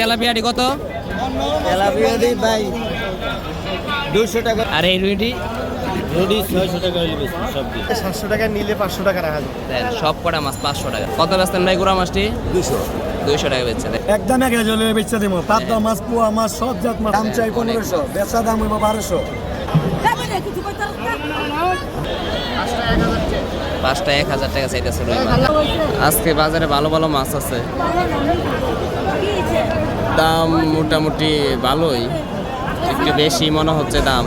তেলাপিয়াটি কত? তেলাপিয়া দিই ভাই দুশো টাকা। আর এই রুইটি? ছয়শো টাকা হইলে বেশি সাতশো টাকা নিলে পাঁচশো টাকা রাখা যাবে সব কটা মাছ পাঁচশো টাকা। কত বেচতেন ভাই গুড়া মাছটি? দুশো দুইশো টাকা বেচছে। একদম এক হাজার বেচা দিব। পাবদা মাছ পোয়া মাছ সব জাত মাছ। দাম চাই পনেরোশো বেচা দাম হইব বারোশো। পাঁচটা এক হাজার টাকা চাইতেছে আজকে বাজারে ভালো ভালো মাছ আছে। দাম মোটামুটি ভালোই, একটু বেশি মনে হচ্ছে দাম।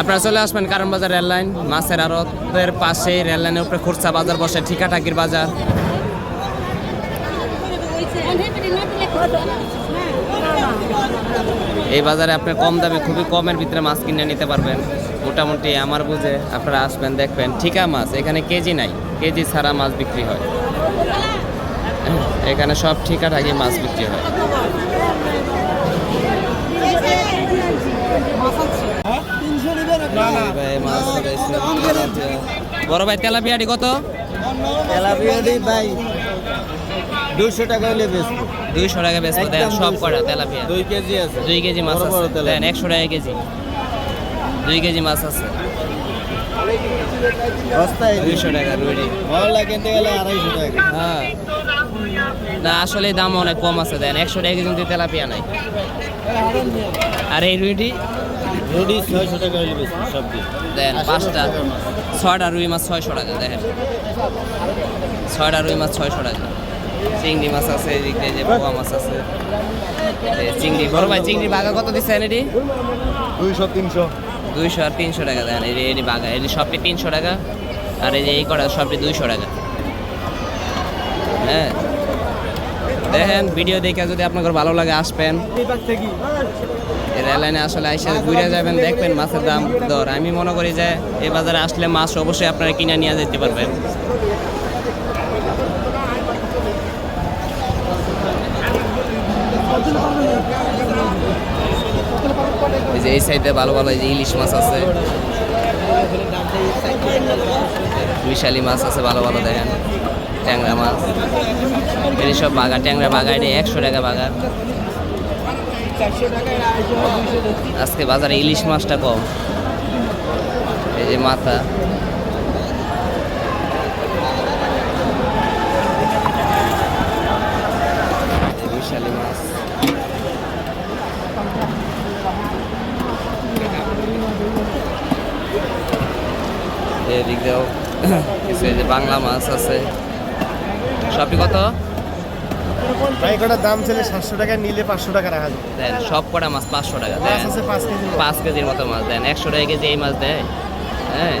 আপনারা চলে আসবেন কারণ বাজার রেল লাইন, মাছের আড়তের পাশে রেললাইনের উপরে খুরসা বাজার বসে, ঠিকাঠাকির বাজার। এই বাজারে আপনি কম দামে, খুবই কমের ভিতরে মাছ কিনে নিতে পারবেন। মোটামুটি আমার বুঝে আপনারা আসবেন, দেখবেন। ঠিকা মাছ, এখানে কেজি নাই, কেজি ছাড়া মাছ বিক্রি হয়। এখানে সব ঠিকাঠাকি মাছ বিক্রি হয়। বড় ভাই তেলাপিয়াটি কত? তেলাপিয়া দিই ভাই দুশো টাকা হইলে বেশি দুইশো টাকা বেচবো। দেন সব 200 কটা তেলাপিয়া? দুই কেজি আছে। দুই কেজি মাছ আছে। দেন একশো টাকা কেজি। দুই কেজি মাছ আছে। দুইশো টাকা মহল্লা কিনতে গেলে আড়াইশো টাকা। হ্যাঁ। না আসলে দাম অনেক কম আছে দেন একশো টাকা কিন্তু তেলাপিয়া নাই। আর এই রুইটি? রুডি ছয়শো টাকা হইলে বেশি সবজি দেন পাঁচটা। ছয়টা রুই মাছ ছয়শো টাকা দেখেন। ছয়টা রুই মাছ ছয়শো টাকা। চিংড়ি মাছ আছে এদিক দিয়ে যে পোয়া মাছ আছে। চিংড়ি বড় ভাই চিংড়ি বাগা কত দিচ্ছেন এটি দুইশো তিনশো। দুইশো আর তিনশো টাকা দেন এই যে এটি বাগা এটি সবটি তিনশো টাকা আর এই যে এই কটা সবটি দুইশো টাকা। হ্যাঁ। দেখেন, ভিডিও দেখে যদি আপনাদের ভালো লাগে আসবেন। এই রেল লাইনে আসলে আইসা ঘুরে যাবেন, দেখবেন মাছের দাম, দর। আমি মনে করি যে এই বাজারে আসলে মাছ অবশ্যই আপনারা কিনে নিয়ে যেতে পারবেন। এই যে এই সাইডে ভালো ভালো যে ইলিশ মাছ আছে। মিশালি মাছ আছে, ভালো ভালো দেখেন। ট্যাংরা মাছ। এই সব বাগা ট্যাংরা বাগা এটা একশো টাকা বাগা আজকে বাজারে ইলিশ মাছটা কম। এই যে মাথা। মাছ। এদিক কিছু যে বাংলা মাছ আছে। সবই কত? কটার দাম ছিল সাতশো টাকা নিলে পাঁচশো টাকা রাখা যাবে দেন সব কটা মাছ পাঁচশো টাকা দেন। পাঁচ কেজি পাঁচ কেজির মতো মাছ দেন। একশো টাকা কেজি এই মাছ দেয়। হ্যাঁ।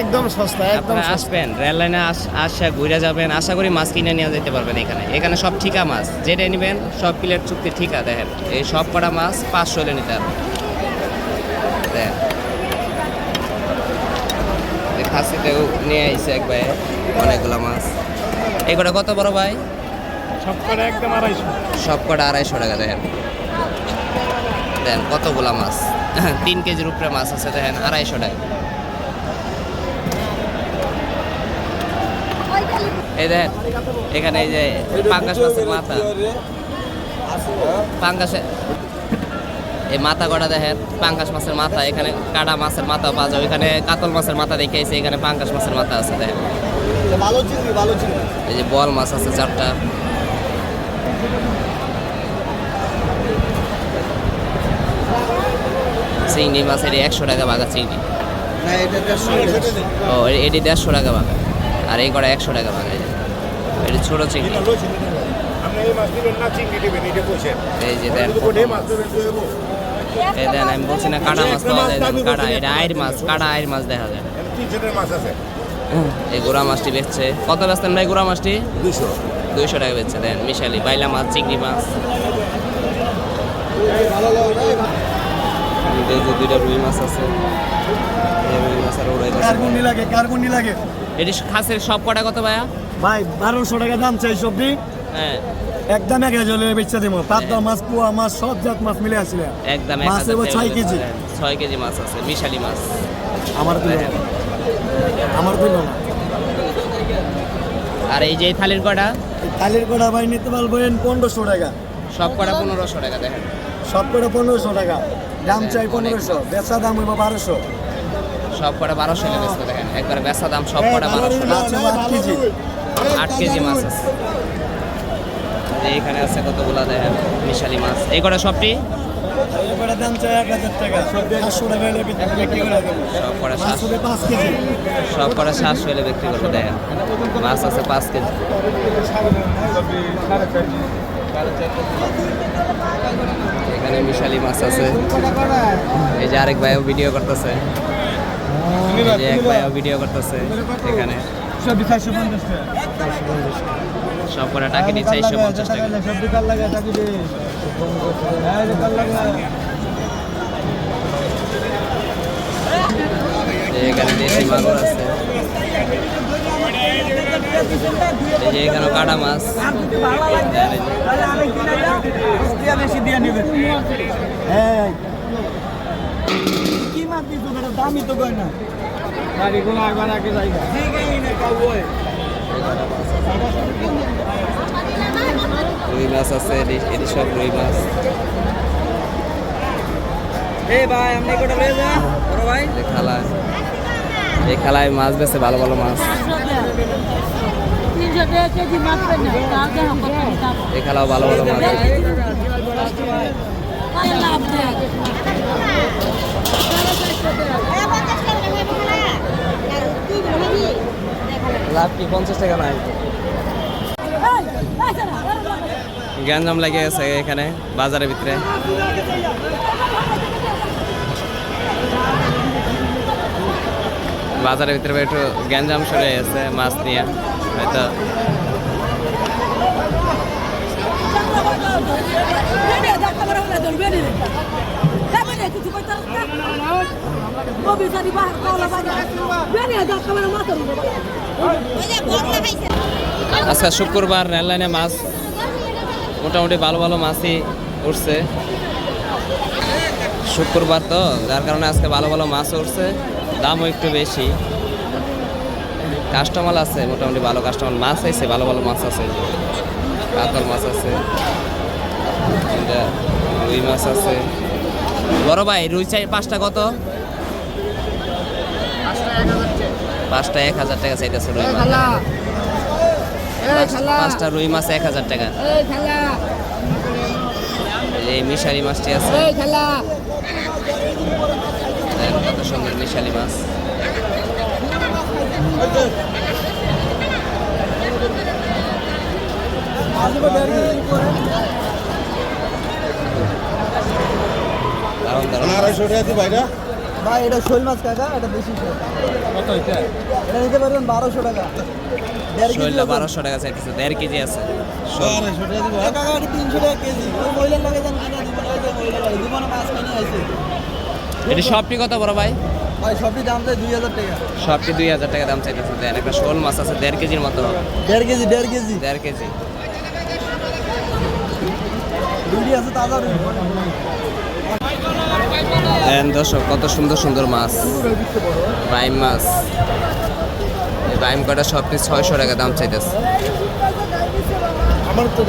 একদম সস্তা একদম আসবেন রেল লাইনে আসা ঘুরে যাবেন। আশা করি মাছ কিনে নিয়ে যেতে পারবেন এখানে। এখানে সব ঠিকা মাছ। যেটা নেবেন সব প্লেট চুক্তি ঠিকা দেখেন। এই সব কটা মাছ পাঁচশো হলে নিতে হবে। খাসিতেও নিয়ে আইসে এক ভাই অনেকগুলো মাছ। এই কটা কত বড় ভাই? সব কটা একদম আড়াইশো। সব কটা আড়াইশো টাকা দেখেন। দেন কতগুলা মাছ। তিন কেজির উপরে মাছ আছে দেখেন আড়াইশো টাকা। এই দেখেন এখানে এই যে পাঙ্গাস মাছের মাথা। পাঙ্গাসে এই মাথা কটা দেখেন পাঙ্গাস মাছের মাথা। এখানে কাটা মাছের মাথা পাওয়া যায়। ওইখানে কাতল মাছের মাথা দেখে এখানে পাঙ্গাস মাছের মাথা আছে দেখেন। ভালো চিংড়ি ভালো চিংড়ি। এই যে বল মাছ আছে চারটা। চিংড়ি মাছ এটি একশো টাকা বাঘা চিংড়ি। না এটা ও এটি দেড়শো টাকা বাঘা। আর এই কটা একশো টাকা বাঘা। এটি ছোটো চিংড়ি। এই যে দেন। এই দেন আমি বলছি না কাটা মাছ পাওয়া যায় কাটা। এটা আয়ের মাছ কাটা আয়ের মাছ দেখা যায়। তিনশো মাছ আছে। এই গোড়া মাছটি বেচছে। কত বেচতেন ভাই গোড়া মাছটি? দুশো দুইশো টাকা বেচছে দেন মিশালি বাইলা মাছ চিংড়ি মাছ। এই দুইটা রুই মাছ আছে রুই মাছ আর ওরাই আছে। কার্বন লাগে কার্বন লাগে? এটি খাসের সব কটা কত ভাইয়া? ভাই বারোশো টাকা দাম চাই সবজি। হ্যাঁ। একদম এক হাজার বেচা দিব। পাবদা মাছ পোয়া মাছ সব জাত মাছ মিলে আসলে। একদম মাছ এবার ছয় কেজি। ছয় কেজি মাছ আছে মিশালি মাছ। আমার। আমার দিল না আর এই যে এই থালির কটা? থালির কটা ভাই নিতে পারবেন পনেরোশো টাকা। সব কটা পনেরোশো টাকা দেখেন। সব কটা পনেরোশো টাকা। দাম চাই পনেরোশো বেচা দাম হইব বারোশো। সব কটা বারোশো এলে বেচতে দেখেন। একবারে বেচা দাম সব কটা বারোশো। মাছ আট কেজি। আট কেজি মাছ আছে। এখানে আছে কতগুলা দেখেন মিশালি মাছ। এই কটা সবটি এই কটা দাম চাই এক হাজার টাকা। পাঁচশো টাকা হলে বিক্রি করে দেবো। সব মাছ সাতশো পাঁচ কেজি। সব কটা সাতশো এলে বিক্রি করব দেখেন। মাছ আছে পাঁচ কেজি। এখানে মিশালি মাছ আছে। এই যে আরেক ভাইও ভিডিও করতেছে। এক ভাইও ভিডিও করতেছে এখানে। টাকা। দিয়ে চারশো পঞ্চাশ টাকা। এখানে দেশি মাগুর আছে। এই যে এখানে কাটা মাছ। হ্যাঁ কি মাছ দিছো দামই তো কয় না। গাড়িগুলো আগে জায়গা মাছ আছে এটি- সব রুই মাছ। এই খালায়। বেছে ভালো ভালো মাছ। এই খালাও ভালো ভালো লাভ কি? পঞ্চাশ টাকা নাই। গ্যাঞ্জাম লাগে গেছে এখানে, বাজারের ভিতরে। বাজারের ভিতরে একটু গ্যাঞ্জাম সরে গেছে মাছ নিয়ে, হয়তো। আজকে শুক্রবার রেল লাইনে মাছ মোটামুটি ভালো ভালো মাছই উঠছে। শুক্রবার তো, যার কারণে আজকে ভালো ভালো মাছ উঠছে, দামও একটু বেশি। কাস্টমার আছে, মোটামুটি ভালো কাস্টমার। মাছ আছে, ভালো ভালো মাছ আছে। কাতল মাছ আছে। রুই মাছ আছে। বড় ভাই, রুই চাই পাঁচটা কত? পাঁচটা এক হাজার টাকা চাইতেছে রুই পাঁচটা রুই মাছ এক হাজার টাকা। এই মিশালি মাছটি আছে। কত সুন্দর মিশালি মাছ। দারুণ দারুণ। ভাই এটা শোল মাছ কাকা এটা বেশি শোল। কত এটা? এটা নিতে পারবেন বারোশো টাকা। কেজি বারোশো টাকা চাইতেছে দেড় কেজি আছে। কাকা এটা তিনশো টাকা কেজি। ওই মহিলার লাগে যান কিনা জীবন মাছ কিনে আছে এটি সবটি কত বড় ভাই? ভাই সবটি দাম চাই দুই হাজার টাকা। সবটি দুই হাজার টাকা দাম চাইতেছে দেন। একটা শোল মাছ আছে দেড় কেজির মতো। দেড় কেজি দেড় কেজি। দেড় কেজি। রুটি আছে তাজা রুটি দর্শক কত সুন্দর সুন্দর মাছ। বাইম মাছ। এই বাইম কটা সব পিস ছয়শো টাকা দাম চাইতেছে। আমার তো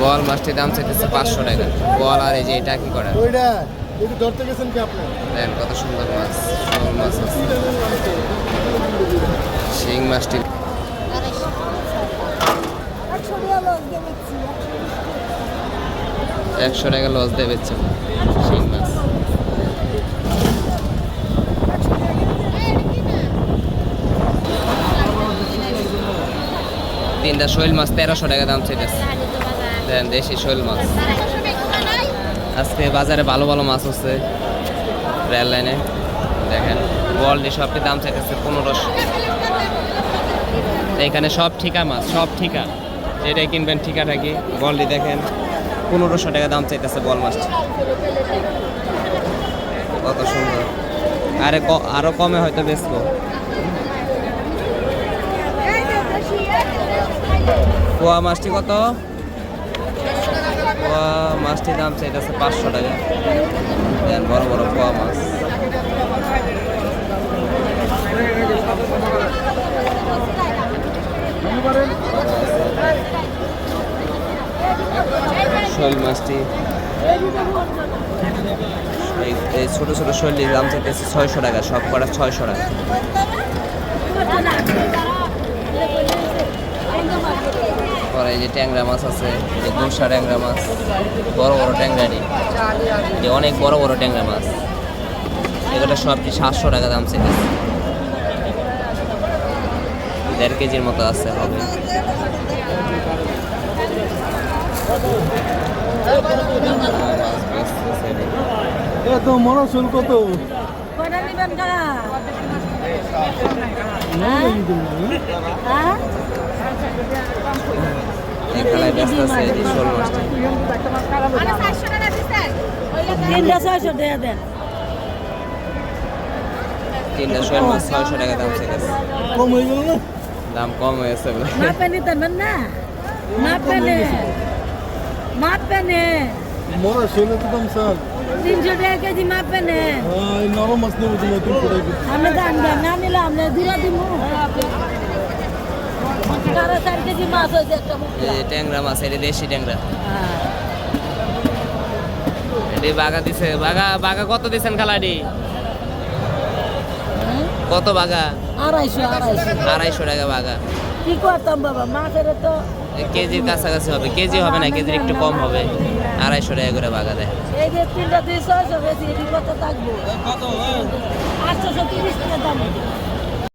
বল মাছটির দাম চাইতেছে পাঁচশো টাকা। বল আর এই যে এটা কি করা? দেন কত সুন্দর মাছ। শোল মাছ আছে। শিং মাছটি একশো টাকা লস দিয়ে বেচছে শিং মাছ। তিনটা শৈল মাছ তেরোশো টাকা দাম চাইতেছে। দেশি শৈল মাছ। আজকে বাজারে ভালো ভালো মাছ হচ্ছে রেল লাইনে। দেখেন বলটি সবটি দাম চাইতেছে পনেরোশো। এখানে সব ঠিকা মাছ, সব ঠিকা। যেটাই কিনবেন ঠিকা থাকি বলটি দেখেন। পনেরোশো টাকা দাম চাইতেছে বল মাছ। কত সুন্দর। আরে আরও কমে হয়তো বেচবো। পোয়া মাছটি কত? পোয়া মাছটির দাম চাইতেছে পাঁচশো টাকা। বড় বড় পোয়া মাছ শোল মাছটি। এই ছোটো ছোটো শৈলীর দাম চাইতেছে ছয়শো টাকা, সব করা ছয়শো টাকা। পরে এই যে ট্যাংরা মাছ আছে যে গুলশা ট্যাংরা মাছ, বড় বড় ট্যাংরাটি যে অনেক বড় বড় ট্যাংরা মাছ। এগুলো সবটি সাতশো টাকা দাম চাইতেছে। দেড় কেজির মতো আছে, হবে। মাছ বেচতেছে রে। এ তো। মনে শুল কত হ্যাঁ? হ্যাঁ? তিনটা ছয়শো দিয়ে দেন। তিনটা শোল মাছ ছয়শো টাকা দাম চাইতেছে কম হয়ে গেল না? দাম কম হয়েছে বলে। মাপে নিতে না? নে মাপে নে মরা শৈলে তো দাম স্যার। তিনশো টাকা কেজি মাপে নে এই নরম মাছ নেব দাম দাম না নিলে আমরা দূরে দিব সাড়ে চার কেজি মাছ হয়েছে একটা মুখ এই যে ট্যাংরা মাছ এটি দেশি ট্যাংরা। এটি বাগা দিছে। বাগা বাগা কত দিছেন খালাডি? কত বাগা আড়াইশো আড়াইশো। আড়াইশো টাকা বাঘা। কি করতাম বাবা মাছের তো কেজির কাছাকাছি হবে। কেজি হবে না, কেজির একটু কম হবে। আড়াইশো টাকা করে বাগা দেয়। কত